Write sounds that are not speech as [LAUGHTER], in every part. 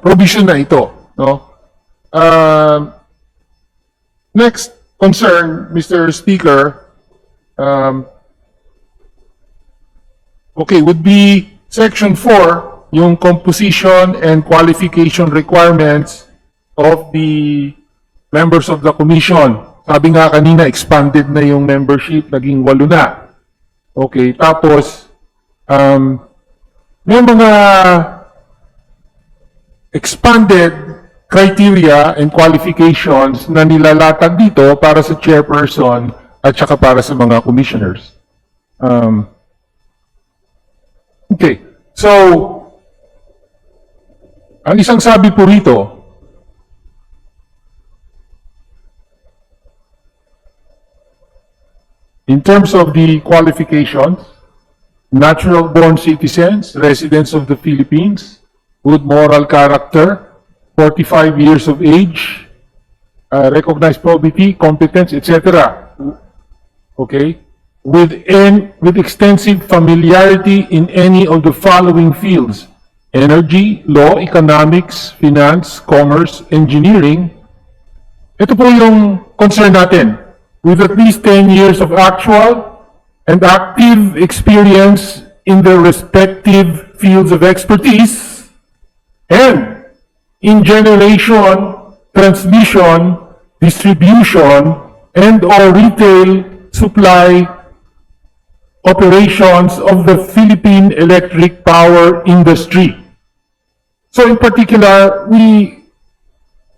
provision na ito. No? Um, next concern, Mr. Speaker, um, okay, would be Section 4, yung composition and qualification requirements of the members of the commission. Sabi nga kanina, expanded na yung membership, naging walo na. Okay, tapos, um, may mga expanded criteria and qualifications na nilalatag dito para sa chairperson at saka para sa mga commissioners. Um, okay, so, ang isang sabi po rito, in terms of the qualifications, natural-born citizens, residents of the Philippines, good moral character, 45 years of age, uh, recognized probity, competence, etc. Okay? With, en- with extensive familiarity in any of the following fields, energy, law, economics, finance, commerce, engineering. Ito po yung concern natin. With at least 10 years of actual and active experience in their respective fields of expertise, and in generation, transmission, distribution, and or retail supply operations of the Philippine electric power industry. So in particular, we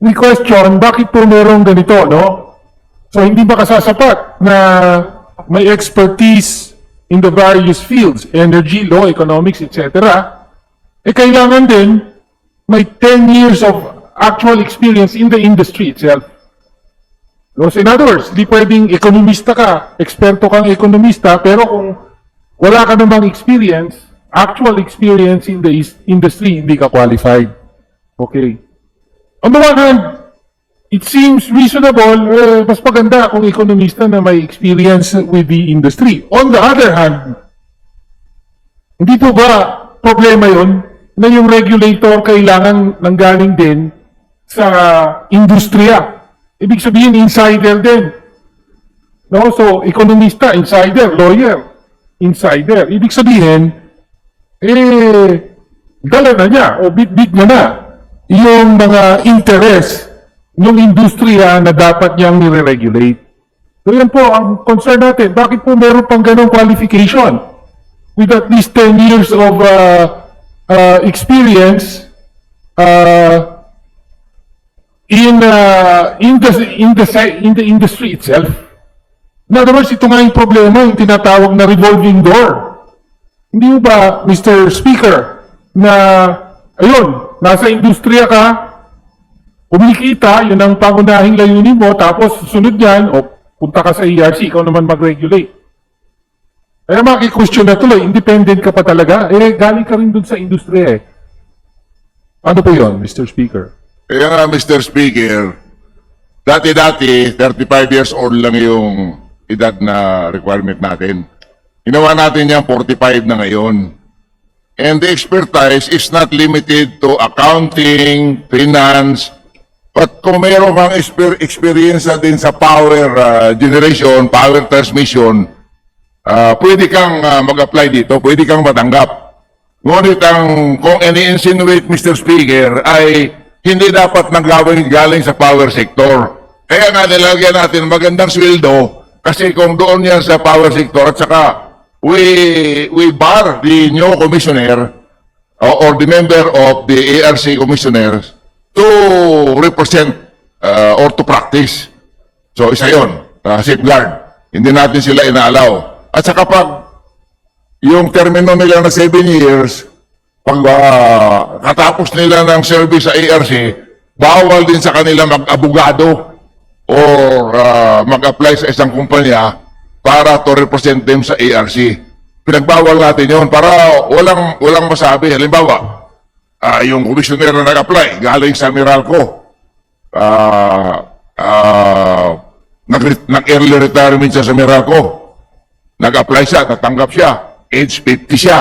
we question bakit po merong ganito, no? So hindi ba kasasapat na may expertise in the various fields, energy, law, economics, etc. Eh kailangan din may 10 years of actual experience in the industry itself. So in other words, di pwedeng ekonomista ka, eksperto kang ekonomista, pero kung wala ka namang experience, actual experience in the industry, hindi ka qualified. Okay. On the one hand, it seems reasonable, eh, mas maganda kung ekonomista na may experience with the industry. On the other hand, hindi po ba problema yun na yung regulator kailangan nanggaling din sa industriya? Ibig sabihin, insider din. No? So, ekonomista, insider, lawyer, insider. Ibig sabihin, eh, dala na niya o bit-bit niya na yung mga interest ng industriya na dapat niyang nire-regulate. So yan po ang concern natin. Bakit po meron pang ganong qualification? With at least 10 years of uh, uh, experience uh, in, uh, in, the, in, the, in the industry itself. In other words, ito nga yung problema, yung tinatawag na revolving door. Hindi ba, Mr. Speaker, na, ayun, nasa industriya ka, kumikita, yun ang pangunahing layunin mo, tapos sunod yan, o punta ka sa ERC, ikaw naman mag-regulate. Kaya maki-question na tuloy, independent ka pa talaga, eh galing ka rin dun sa industriya eh. Ano po yun, Mr. Speaker? Kaya nga, Mr. Speaker, dati-dati, 35 years old lang yung edad na requirement natin. Ginawa natin yan, 45 na ngayon. And the expertise is not limited to accounting, finance, but kung mayroon kang exper- experience din sa power uh, generation, power transmission, ah, pwede kang ah, mag-apply dito, pwede kang matanggap. Ngunit ang, kung ini-insinuate, Mr. Speaker, ay hindi dapat nanggawin galing sa power sector. Kaya nga nilagyan natin magandang sweldo kasi kung doon yan sa power sector at saka we, we bar the new commissioner or, or the member of the ARC commissioners to represent uh, or to practice. So isa yun, uh, safeguard. Hindi natin sila inaalaw. At saka pag yung termino nila na 7 years, pag ah, katapos nila ng service sa ARC, bawal din sa kanila mag-abogado or ah, mag-apply sa isang kumpanya para to represent them sa ARC. Pinagbawal natin yon para walang walang masabi. Halimbawa, ah, yung commissioner na nag-apply galing sa Meralco, ah, nag, nag-early retirement siya sa Meralco, nag-apply siya, natanggap siya, age 50 siya.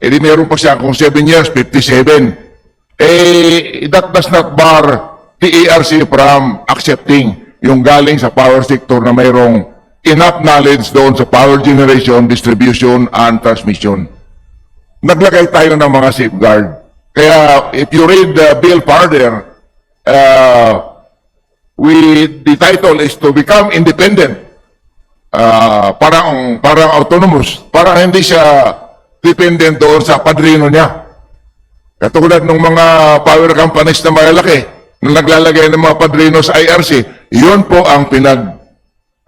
E di meron pa siya kung 7 years, 57. eh, that does not bar the from accepting yung galing sa power sector na mayroong enough knowledge doon sa power generation, distribution, and transmission. Naglagay tayo ng mga safeguard. Kaya if you read the bill further, uh, we, the title is to become independent. Ah, parang parang autonomous, parang hindi siya dependent doon sa padrino niya. Katulad ng mga power companies na malalaki na naglalagay ng mga padrino sa IRC, yun po ang pinag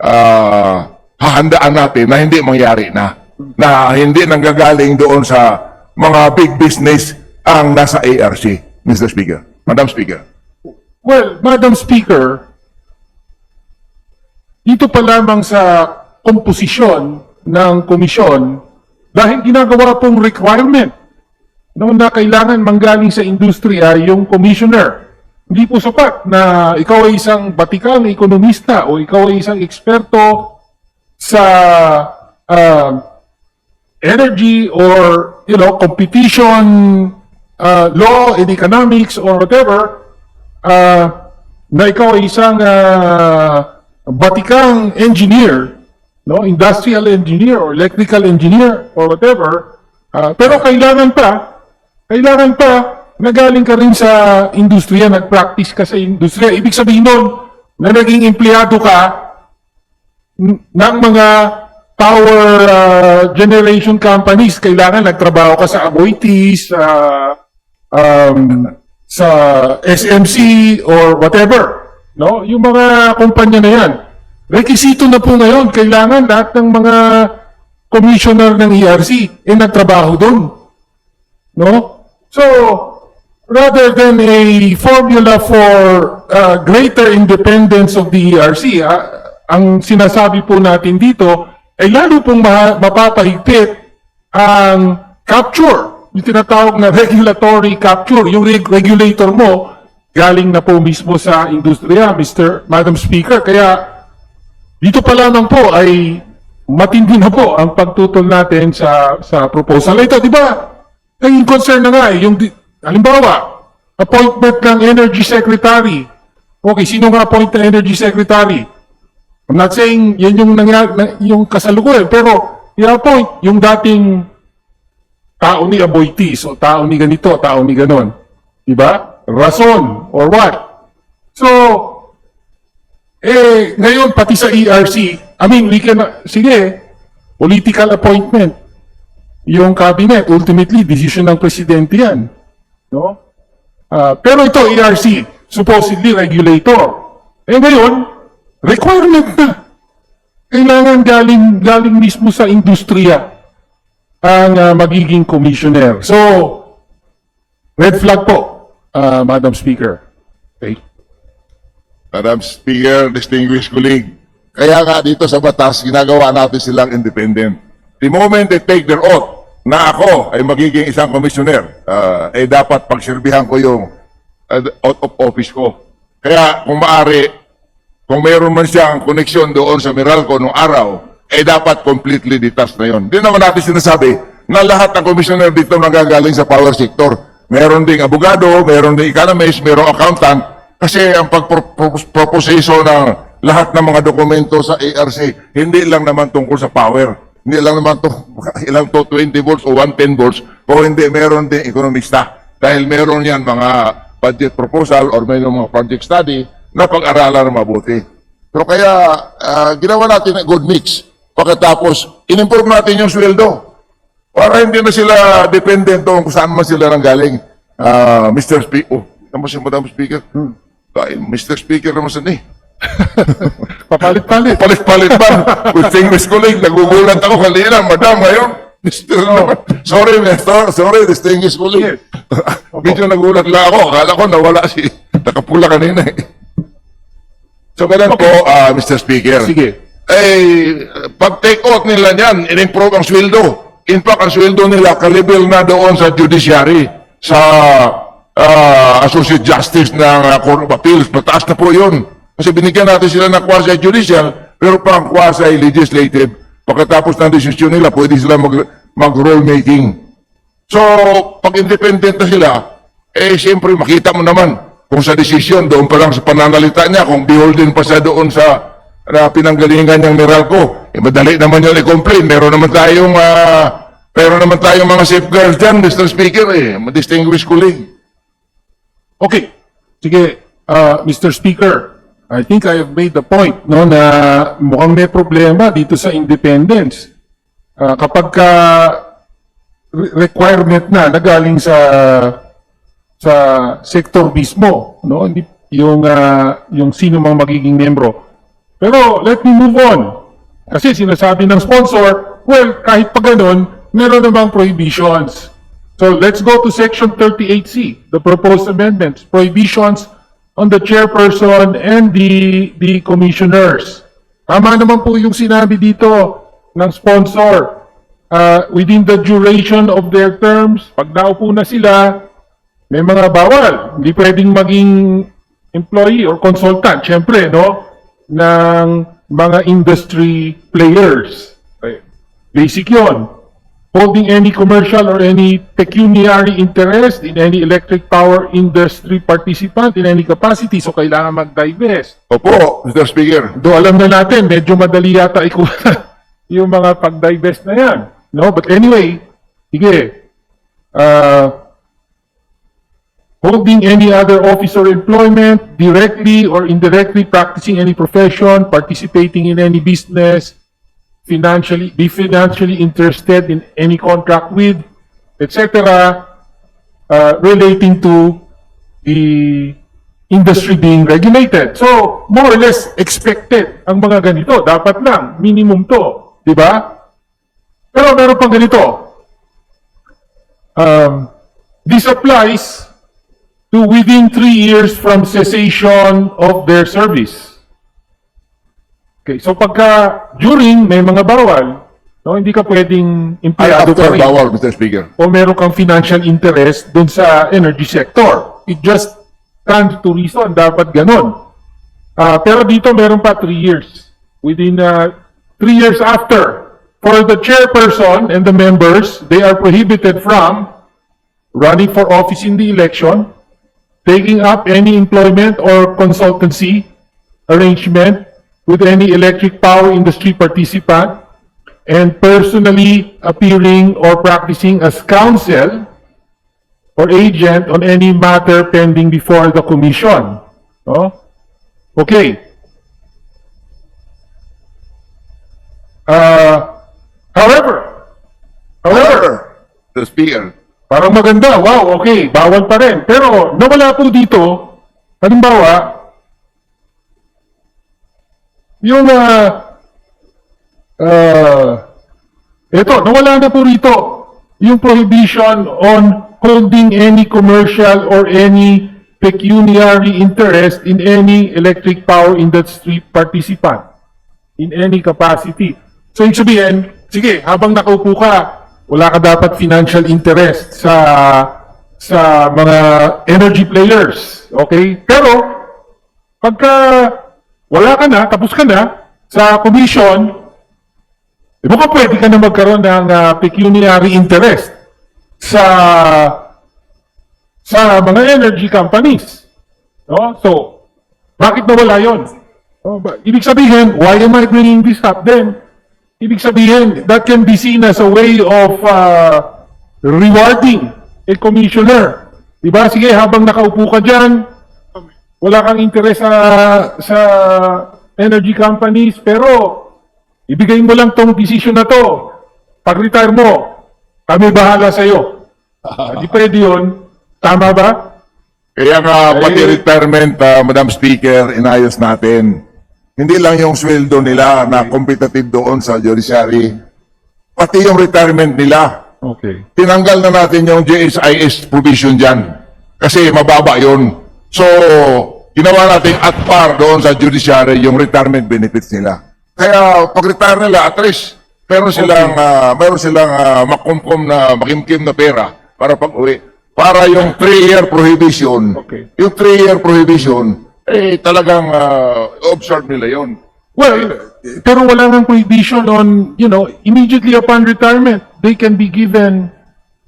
ah, hahandaan natin na hindi mangyari na. Na hindi nanggagaling doon sa mga big business ang nasa ARC, Mr. Speaker. Madam Speaker. Well, Madam Speaker, dito pa lamang sa komposisyon ng komisyon, dahil ginagawa pong requirement na kailangan manggaling sa industriya yung commissioner. Hindi po sapat na ikaw ay isang batikang ekonomista o ikaw ay isang eksperto sa ah, energy or you know competition uh, law and economics or whatever uh, na ikaw ay isang uh, batikang engineer no industrial engineer or electrical engineer or whatever uh, pero kailangan pa kailangan pa nagaling ka rin sa industriya nag-practice ka sa industriya ibig sabihin nun na naging empleyado ka ng mga power uh, generation companies, kailangan nagtrabaho ka sa Aboitiz, sa um, sa SMC or whatever. No? Yung mga kumpanya na yan. Rekisito na po ngayon, kailangan lahat ng mga commissioner ng ERC eh nagtrabaho doon. No? So, rather than a formula for uh, greater independence of the ERC, ah, ang sinasabi po natin dito ay lalo pong ma- mapapahigpit ang capture, yung tinatawag na regulatory capture, yung reg- regulator mo galing na po mismo sa industriya, Mr. Madam Speaker. Kaya dito pa lamang po ay matindi na po ang pagtutol natin sa sa proposal na ito, di ba? Naging concern na nga eh, yung, halimbawa, appointment ng Energy Secretary. Okay, sino nga appoint na Energy Secretary? I'm not saying yan yung, nangyari, na- yung kasalukuyan, pero i-appoint yung dating tao ni Aboitiz o tao ni ganito, tao ni ganon. Di ba? Rason or what? So, eh, ngayon, pati sa ERC, I mean, we can, sige, political appointment. Yung cabinet, ultimately, decision ng presidente yan. No? Ah, pero ito, ERC, supposedly regulator. Eh ngayon, requirement na. Kailangan galing, galing mismo sa industriya ang ah, magiging commissioner. So, red flag po, ah, Madam Speaker. Okay. Madam Speaker, distinguished colleague, kaya nga dito sa batas, ginagawa natin silang independent. The moment they take their oath na ako ay magiging isang commissioner, uh, eh dapat pagsilbihan ko yung uh, out of office ko. Kaya kung maaari, kung mayroon man siyang koneksyon doon sa Meralco nung araw, eh dapat completely detached na yon. Di naman natin sinasabi na lahat ng commissioner dito nagagaling sa power sector. Meron ding abogado, meron ding economist, meron accountant, kasi ang pagproposeso ng lahat ng mga dokumento sa ARC, hindi lang naman tungkol sa power. Hindi lang naman to, [LAUGHS] ilang to 20 volts o 110 volts, o hindi, meron din ekonomista. Dahil meron yan mga budget proposal or may mga project study na pag-aralan mabuti. So kaya, ah, ginawa natin good mix. Pagkatapos, in-improve natin yung sweldo. Para hindi na sila dependent doon kung saan man sila nanggaling. Ah, Mr. Speaker, oh, naman si Madam Speaker. Dahil Mr. Speaker naman sa ni. [LAUGHS] Papalit-palit. Palit-palit ba? Distinguished colleague, nagugulat ako kanina. Madam, ngayon. Mr. naman. Sorry, Mr. Sorry, distinguished colleague. [LAUGHS] Medyo nagulat lang ako. Akala ko nawala si... Nakapula kanina eh. So, ganun po, ah, Mr. Speaker. Sige. Eh, pag take out nila niyan, in-improve ang sweldo. In fact, ang sweldo nila, kalibel na doon sa judiciary, sa ah, Associate Justice ng ah, Court of Appeals. Mataas na po yun. Kasi binigyan natin sila ng quasi-judicial, pero pang quasi-legislative. Pagkatapos ng desisyon nila, pwede sila mag, mag-rule making. So, pag independent na sila, eh siyempre makita mo naman kung sa desisyon doon pa lang sa pananalita niya, kung beholden pa siya doon sa na pinanggalingan niyang Meralco, eh madali naman yun i-complain. Meron naman tayong, ah, meron naman tayong mga safeguards dyan, Mr. Speaker, eh, distinguished colleague. Okay. Sige, uh, Mr. Speaker, I think I have made the point no na mukhang may problema dito sa independence. Uh, kapag ka re- requirement na na galing sa sa sector mismo, no? Hindi yung uh, yung sino mang magiging membro. Pero let me move on. Kasi sinasabi ng sponsor, well, kahit pa ganun, meron namang prohibitions. So let's go to section 38C, the proposed amendments, prohibitions on the chairperson and the, the commissioners. Tama naman po yung sinabi dito ng sponsor. Uh, within the duration of their terms, pag naupo na sila, may mga bawal. Hindi pwedeng maging employee or consultant, syempre, no? Ng mga industry players. Okay. Basic yon. Holding any commercial or any pecuniary interest in any electric power industry participant in any capacity. So, kailangan mag-divest. Opo, Mr. Speaker. Do alam na natin, medyo madali yata ikuha [LAUGHS] yung mga pag-divest na yan. No? But anyway, sige. Uh, holding any other office or employment, directly or indirectly practicing any profession, participating in any business, financially, be financially interested in any contract with, etc., uh, relating to the industry being regulated. So, more or less expected ang mga ganito. Dapat lang, minimum to. Di ba? Pero meron pang ganito. Um, this applies to within three years from cessation of their service. Okay, so pagka during may mga bawal, no, hindi ka pwedeng Ay, empleyado after pa rin bawal, Mr. Speaker. o meron kang financial interest dun sa energy sector. It just stands to reason, dapat ganon. Ah, pero dito meron pa 3 years. Within 3 years after, for the chairperson and the members, they are prohibited from running for office in the election, taking up any employment or consultancy arrangement with any electric power industry participant, and personally appearing or practicing as counsel or agent on any matter pending before the commission. No? Okay. Uh, however, however, Mr. Speaker. Parang maganda, wow, okay, bawal pa rin. Pero nawala po dito, halimbawa, yung, ah, ah, ito, nawala na po rito, yung prohibition on holding any commercial or any pecuniary interest in any electric power industry participant in any capacity. So, ibig sabihin, sige, habang nakaupo ka, wala ka dapat financial interest sa sa mga energy players. Okay? Pero, pagka wala ka na, tapos ka na, sa commission, di ba pwede ka na magkaroon ng ah, pecuniary interest sa sa mga energy companies. No? So, bakit nawala yon? Oh, ibig sabihin, why am I bringing this up then? Ibig sabihin, that can be seen as a way of uh, rewarding a commissioner. Diba? Sige, habang nakaupo ka dyan, wala kang interes sa, sa energy companies, pero ibigay mo lang tong decision na to. Pag-retire mo, kami bahala sa'yo. Ah, Di pwede yun. Tama ba? Kaya nga, pati Eh. retirement, ah, Madam Speaker, inayos natin. Hindi lang yung sweldo nila na competitive doon sa judiciary, pati yung retirement nila. Okay. Tinanggal na natin yung JSIS provision dyan. Kasi mababa yun. So, ginawa natin at par doon sa judiciary yung retirement benefits nila. Kaya pag-retire nila, at least, meron silang, ah, meron silang ah, makumkum na, makimkim na pera para pag-uwi. Para yung 3-year prohibition, Okay. yung 3-year prohibition, eh talagang ah, observe nila yon. Well, pero wala nang prohibition on, you know, immediately upon retirement, they can be given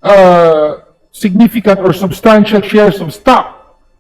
uh, significant or substantial shares of stock